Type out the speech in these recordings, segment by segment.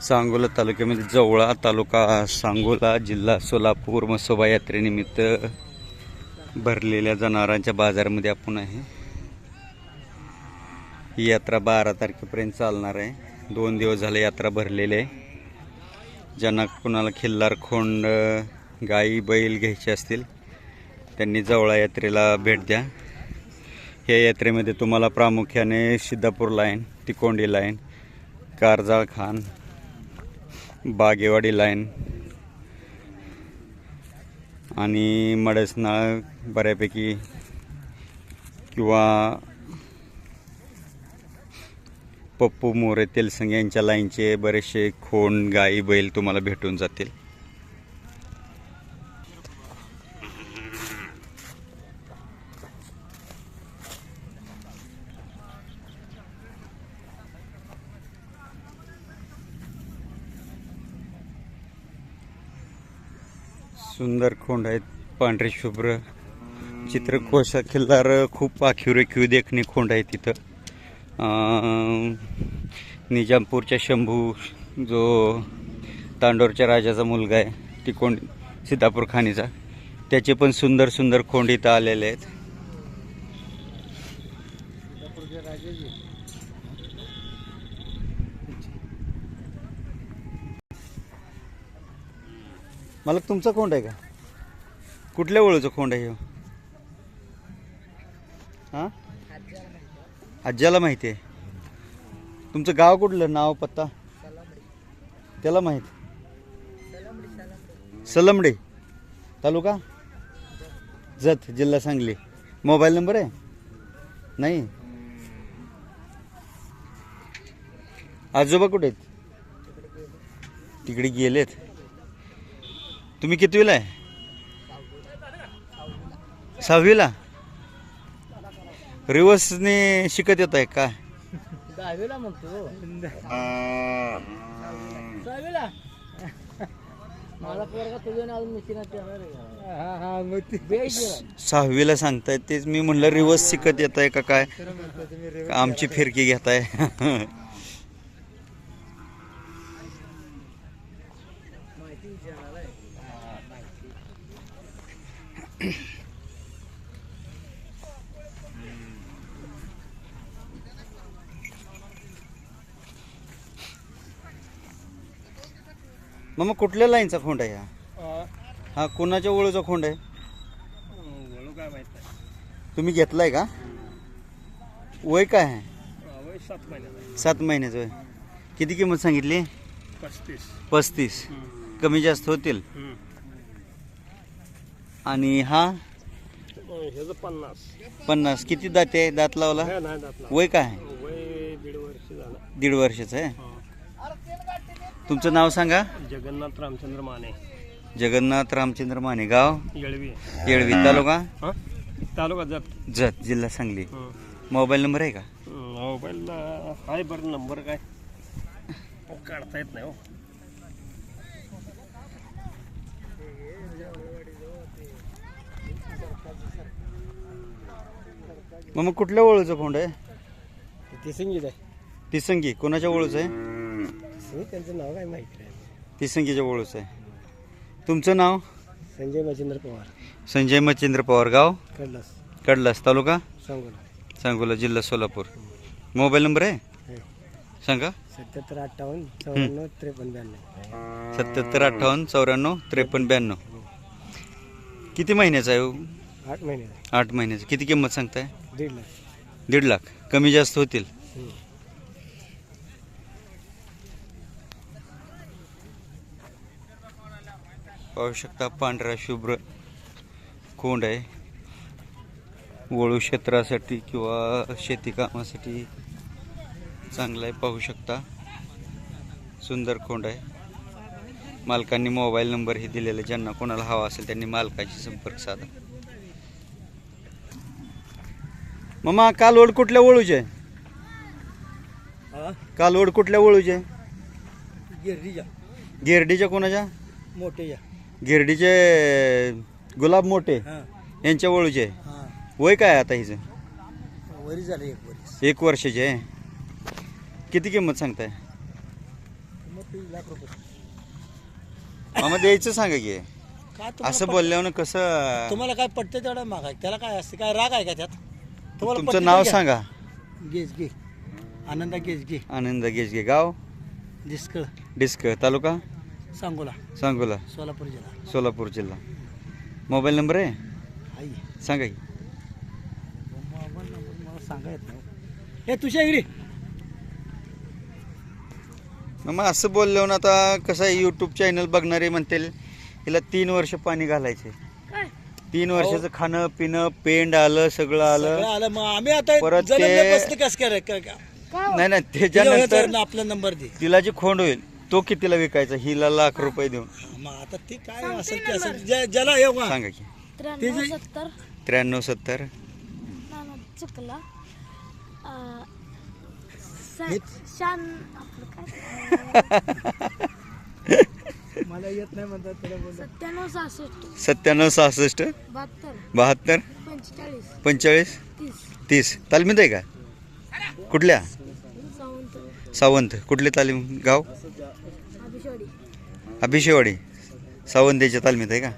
सांगोला तालुक्यामध्ये जवळा तालुका सांगोला जिल्हा सोलापूर मसोबा यात्रेनिमित्त भरलेल्या जनावरांच्या बाजारामध्ये आपण आहे. ही यात्रा बारा तारखेपर्यंत चालणार आहे. दोन दिवस झाले यात्रा भरलेली आहे. ज्यांना कुणाला खिल्लार खोंड गाई बैल घ्यायचे असतील त्यांनी जवळा यात्रेला भेट द्या. या यात्रेमध्ये तुम्हाला प्रामुख्याने Siddhapur line Tikondi line Karjal Khan Bagewadi line. आणि मडसनाळ बऱ्यापैकी किंवा पप्पू मोरे तेलसंग यांच्या लाईनचे बरेचसे खोंड गाई बैल तुम्हाला भेटून जातील. सुंदर खोंड आहेत पांढरे शुभ्र. चित्रकोशा खिल्लार खूप आखीव रेखीव देखणे खोंड आहे तिथं निजामपूरच्या शंभू जो तांडोरच्या राजाचा मुलगा आहे ती कोंड सिद्धापूर खाणीचा. त्याचे पण सुंदर सुंदर खोंड इथं आलेले आहेत. मला तुमचा खोंड आहे का? कुठल्या ओळूचा खोंड आहे ह्यो? हा? आज्याला माहिती आहे. तुमचं गाव कुठलं? नाव पत्ता? त्याला माहीत. सलमडे. तालुका? जत जिल्हा सांगली. मोबाईल नंबर आहे? नाही? आजोबा कुठे आहेत? तिकडे गेलेत. तुम्ही कितवीला आहे? सहावीला? रिवर्सने शिकत येत आहे का? दहावीला म्हणतो. मला पोरगा मिशिनात आहे. सहावीला सांगताय तेच मी म्हणलं रिवर्स शिकत येत आहे का काय? का आमची फिरकी घेताय. मग कुठल्या लाईनचा खोंड आहे हा? हा कोणाच्या ओळूचा खोंड आहे? काय माहीत तुम्ही घेतलाय का? वय काय आहे? वय सात महिन्याचा सात महिन्याचं वय. किती किंमत सांगितली? पस्तीस. पस्तीस. कमी जास्त होतील. आणि हा? ह्याचं पन्नास. पन्नास. किती दाते आहे? दात लावला? नाही नाही दातला वय काय आहे? वय दीड वर्ष झालं. दीड वर्षाचं आहे? तुमचं नाव सांगा. जगन्नाथ रामचंद्र माने. जगन्नाथ रामचंद्र माने. गाव? येळवी. येळवी. तालुका? हा? तालुका जात. जत जिल्हा सांगली. मोबाईल नंबर आहे का? मोबाईलला हाय बरं नंबर काय? काढता येत नाही हो. मग मग कुठल्या ओळूचं खोंड आहे? ते संगीत आहे. तिसंगी कोणाच्या ओळूचं आहे? त्यांचं नाव काय माहिती नाही. तिसंगीच्या ओळूचं आहे. तुमचं नाव? संजय मच्छिंद्र पवार. संजय मच्छिंद्र पवार गाव? कडलास. कडलास तालुका? सांगोला. सांगोला जिल्हा सोलापूर. मोबाईल नंबर आहे? सांगा. सत्याहत्तर अठ्ठावन्न चौऱ्याण्णव त्रेपन्न ब्याण्णव. सत्याहत्तर अठ्ठावन्न चौऱ्याण्णव त्रेपन्न ब्याण्णव. किती महिन्याचा आहे हो? आठ महिने आठ महिन्याचा. किती किंमत सांगताय? दीड लाख. दीड लाख. कमी जास्त होतील. पाहू शकता पांढरा शुभ्र कोंड आहे. वळू क्षेत्रासाठी किंवा शेती कामासाठी चांगला आहे पाहू शकता. सुंदर कोंड आहे. मालकांनी मोबाईल नंबर हे दिलेला ज्यांना कोणाला हवा असेल त्यांनी मालकाशी संपर्क साधा. मामा कालवड कुठल्या वळूचे? कालवड कुठल्या वळूचे? गिरडीच्या. गिरडीच्या कोणाच्या? मोठे गिरडीचे गुलाब मोठे हां. यांच्या वळूचे. हां. वय काय आहे आता हिचं? वरी झाले एक वरीस एक वर्षाचे. आहे किती किंमत सांगताय? मामा द्यायचं सांगा की. असं बोलल्यावर कसं तुम्हाला काय पटतं तेवढं मागाय त्याला काय असते काय राग आहे का त्यात? तुम्हाला तुमचं नाव घ्या. सांगा. गेज गे आनंदा गेज गे आनंद गेजगे गाव? दिसकळ डिस्क तालुका? सांगोला. सांगोला. सोलापूर जिल्हा. सोलापूर जिल्हा. मोबाईल नंबर आहे? आई. सांगा की. मोबाईल नंबर मला सांगा येत नाही. हे तुझ्या इकडे. मग असं बोलल्यावर आता कसं आहे यूट्यूब चॅनल बघणारे म्हणतील हिला तीन वर्ष पाणी घालायचे. तीन वर्षाचं खाणं पिणं पेंड आलं सगळं सगळं आलं. आलं मग आम्ही आता परत ते- कसं काय काय नाही नाही त्याच्यानंतर आपला नंबर दे. तिला जे खोंड होईल तो कितीला विकायचा? हिला लाख रुपये देऊन. मग आता ते काय असेल ते असेल ज्या- ज्याला येऊ का सांगा की. त्र्याण्णव सत्तर. त्र्याण्णव सत्तर. नाना चुकला. अं, सा- हे- शान आपलं काय? मला येत नाही म्हणतात त्याला बोल. सत्त्याण्णव सहासष्ट. सत्त्याण्णव सहासष्ट? बहात्तर. बहात्तर? पंचेचाळीस. पंचेचाळीस? तीस. तीस. तालमीत आहे का? कुठल्या? सावंत. सावंत. कुठली तालीम? गाव? अभिशवाडी अभिषेवाडी सावंतेच्या तालमीत आहे का?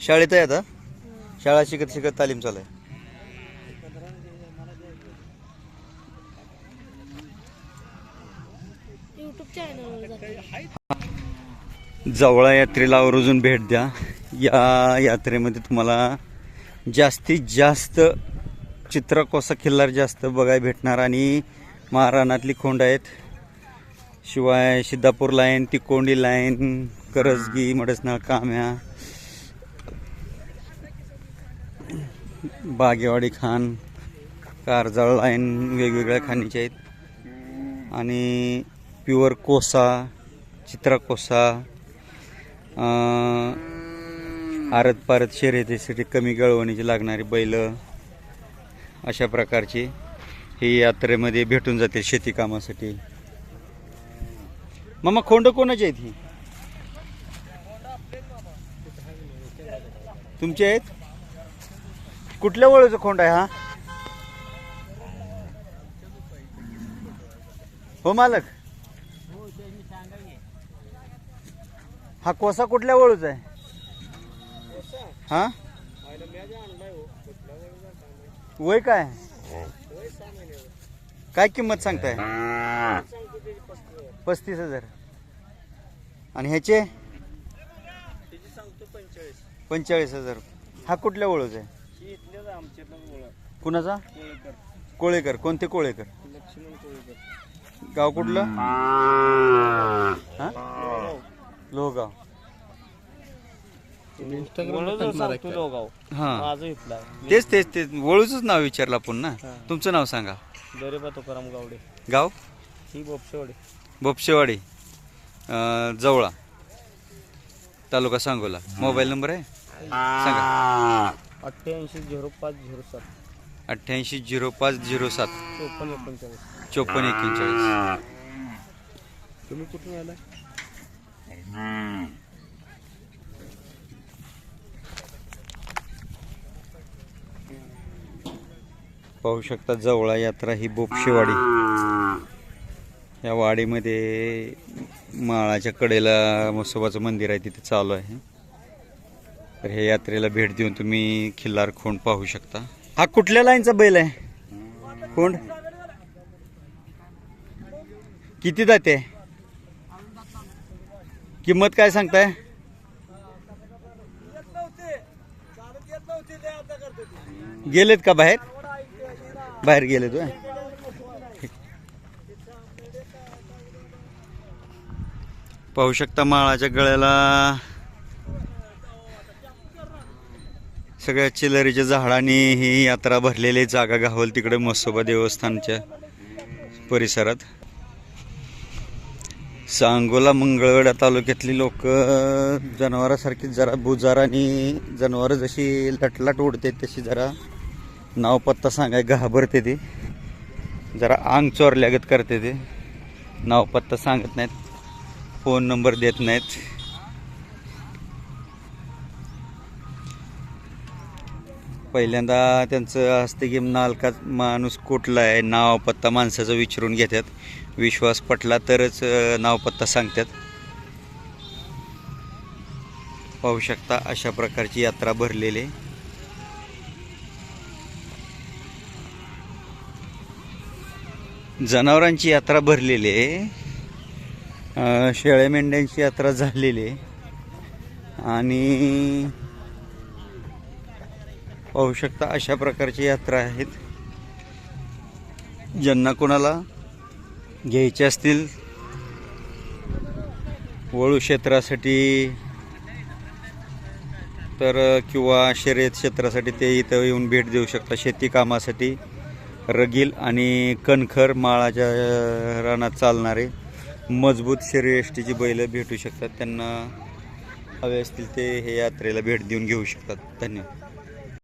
शाळेत आहे आता? शाळा शिकत शिकत तालीम चालू आहे. यूट्यूब चॅनल जवळा यात्रेला आवर्जून भेट द्या. या यात्रेमध्ये तुम्हाला जास्तीत जास्त चित्रकोसा खिल्लार जास्त बघायला भेटणार आणि महाराणातली खोंड आहेत. शिवाय सिद्धापूर लाईन तिकोंडी लाईन करजगी मडसनाळ काम्या बागेवाडी खान कारजाळ लाईन वेगवेगळ्या खाणीचे आहेत. आणि प्युअर कोसा चित्रा कोसा आरत पारत शर्यतीसाठी कमी गळवणीची लागणारी बैल अशा प्रकारची ही यात्रेमध्ये भेटून जाते शेती कामासाठी. मामा खोंड कोणाची आहेत ही? तुमचे आहेत? कुठल्या वळूचा खोंड आहे हा? हो मालक. हा कोसा कुठल्या वळूचा आहे? हा? वय काय? काय किंमत सांगताय? पस्तीस हजार. आणि ह्याचे? पंचेचाळीस हजार. हा कुठल्या ओळख आहे? कुणाचा? कोळेकर. कोणते कोळेकर? गाव कुठलं? हा. माझं इथला तेच तेच तेच. वळूच नाव विचारलं आपण ना. तुमचं नाव सांगा. दरेबा तुकाराम गावडे. गाव? ही बोपशेवाडी. बोपशेवाडी. अं, जवळा. तालुका सांगोला. मोबाईल नंबर आहे? सांगा. अठ्ठ्याऐंशी झिरो पाच झिरो सात. अठ्ठ्याऐंशी झिरो पाच झिरो सात. चोपन्न एकोणचाळीस. चोपन्न एकोणचाळीस. तुम्ही कुठून आला पाहू शकता जवळा यात्रा ही बोपशेवाडी. या वाडीमध्ये माळाच्या कडेला मसोबाचं मंदिर आहे तिथे चालू आहे. तर हे यात्रेला भेट देऊन तुम्ही खिल्लार खोंड पाहू शकता. हा कुठल्या लाईनचा बैल आहे? खोंड? किती जाते? किंमत काय सांगताय? गेलेत का बाहेर? बाहेर गेलेत होय. पाहू शकता माळाच्या गळ्याला सगळ्या चिलरीच्या झाडांनी ही यात्रा भरलेली जागा गावल तिकडे मसोबा देवस्थानच्या परिसरात. सांगोला मंगळवेढा तालुक्यातली लोक जनावरासारखी जरा बुजार आणि जनावरं जशी लटलाट उडते तशी जरा नाव पत्ता सांगाय घाबरते ते. जरा अंग चोरल्यागत करते ते. नाव पत्ता सांगत नाहीत फोन नंबर देत नाहीत. पहिल्यांदा त्यांचं असते की नालका माणूस कुठला आहे नाव पत्ता माणसाचं विचारून घेतात. विश्वास पटला तरच नाव पत्ता सांगतात. पाहू शकता अशा प्रकारची यात्रा भरलेली आहे. जनावरांची यात्रा भरलेली आहे. शेळ्या मेंढ्यांची यात्रा झालेली आहे. आणि पाहू शकता अशा प्रकारची यात्रा आहेत. ज्यांना कोणाला घ्यायचे असतील वळू क्षेत्रासाठी तर किंवा शर्यत क्षेत्रासाठी ते इथं येऊन भेट देऊ शकता. शेती कामासाठी रगील आणि कणखर माळाच्या रानात चालणारे मजबूत शर्यष्टीची बैलं भेटू शकतात. त्यांना हवे असतील ते हे यात्रेला भेट देऊन घेऊ शकतात. धन्यवाद.